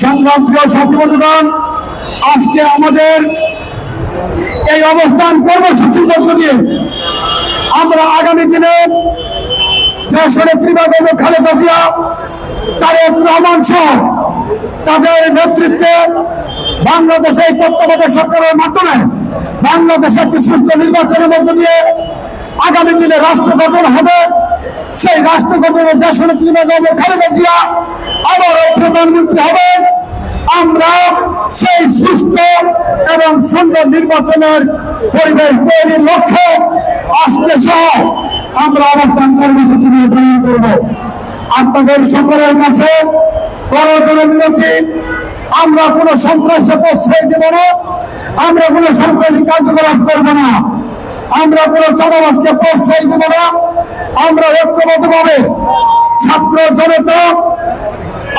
সংগ্রাম প্রিয় সাথী বন্ধুগণ, আজকে আমাদের এই অবস্থান কর্মসূচির মধ্য দিয়ে আমরা আগামী দিনে দেশের ত্রিবাদক খালেদা জিয়া, তারেক রহমান সহ তাদের নেতৃত্বে বাংলাদেশে তত্ত্বাবধায়ক সরকারের মাধ্যমে বাংলাদেশে একটি সুস্থ নির্বাচনের মধ্য দিয়ে আগামী দিনে রাষ্ট্র গঠন হবে। সেই রাষ্ট্র গঠনের দেশের ত্রিবাদক খালেদা জিয়া আবারও প্রধানমন্ত্রী হবেন। আমরা সেই সুস্থ এবং সুন্দর নির্বাচনের পরিবেশ তৈরির লক্ষ্যে আজকে সহ আমরা অবস্থান কর্মসূচি নিয়ে পালন করব। আপনাদের সকলের কাছে করজোর বিরতি আমরা কোনো সন্ত্রাসে প্রশ্রয় দেব না। আমরা কোনো সন্ত্রাসী কার্যকলাপ করব না। আমরা কোনো চাঁদাবাসকে প্রশ্রয় দেব না। আমরা ঐক্যবদ্ধভাবে ছাত্র জনতা,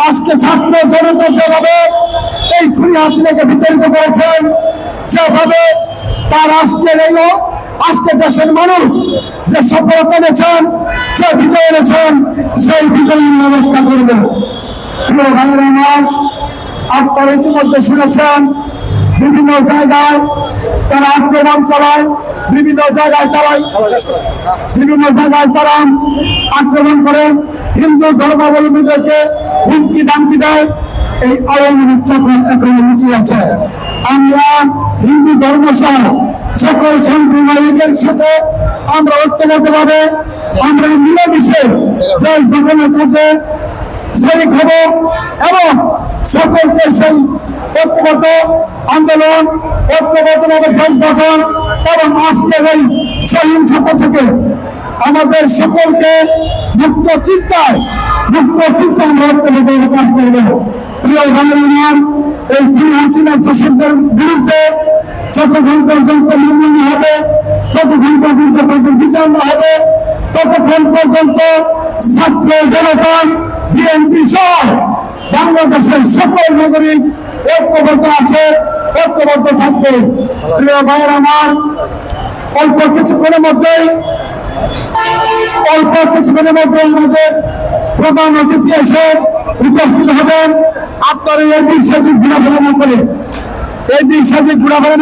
আজকে ছাত্র জনতা যেভাবে এই খুনি হাসিনাকে বিতাড়িত করেছেন, যেভাবে তার আজকের এই আজকে দেশের মানুষ যে সফলতা এনেছেন, যে বিজয় এনেছেন, সেই বিজয় রক্ষা করব। প্রিয় ভাইয়ের আমার, আপনারা ইতিমধ্যে শুনেছেন বিভিন্ন জায়গায় তারা আক্রমণ চালায়, বিভিন্ন জায়গায় তারা বিভিন্ন জায়গায় তারা আক্রমণ করে। হিন্দু ধর্মাবলম্বীদেরকে হুমকি দামকি দেয়। এই আওয়ামী লীগ চক্র এখনও লুকিয়ে আছে, আমরা হিন্দু ধর্ম সহ সকল সম্প্রদায়ের সাথে আমরা ঐক্যবদ্ধভাবে আমরা মিলেমিশে দেশ গঠনের কাজে শরিক হব এবং সকলকে সেই ঐক্যবদ্ধ আন্দোলন, ঐক্যবদ্ধভাবে দেশ গঠন এবং আজকের এই সহিংসতা থেকে আমাদের সকলকে মুক্ত চিন্তায়, মুক্ত চিন্তা আমরা কাজ করব। প্রিয় আমার এই খুন হাসিনার দোষকদের বিরুদ্ধে যতক্ষণ পর্যন্ত মামলা হবে, যতক্ষণ পর্যন্ত তাদের বিচার হবে ততক্ষণ পর্যন্ত ছাত্র জনতা বিএনপি সহ বাংলাদেশের সকল নাগরিক ঐক্যবদ্ধ আছে, ঐক্যবদ্ধ থাকবে। প্রিয় ভাইয়ের আমার, অল্প কিছুক্ষণের মধ্যেই, অল্প কিছুক্ষণের মধ্যে আমাদের প্রধান অতিথি এসে উপস্থিত হবেন। আপনারা এই দিন সেদিন ঘোরাফেরা না করে, এই দিন সেদিন ঘোরাফেরা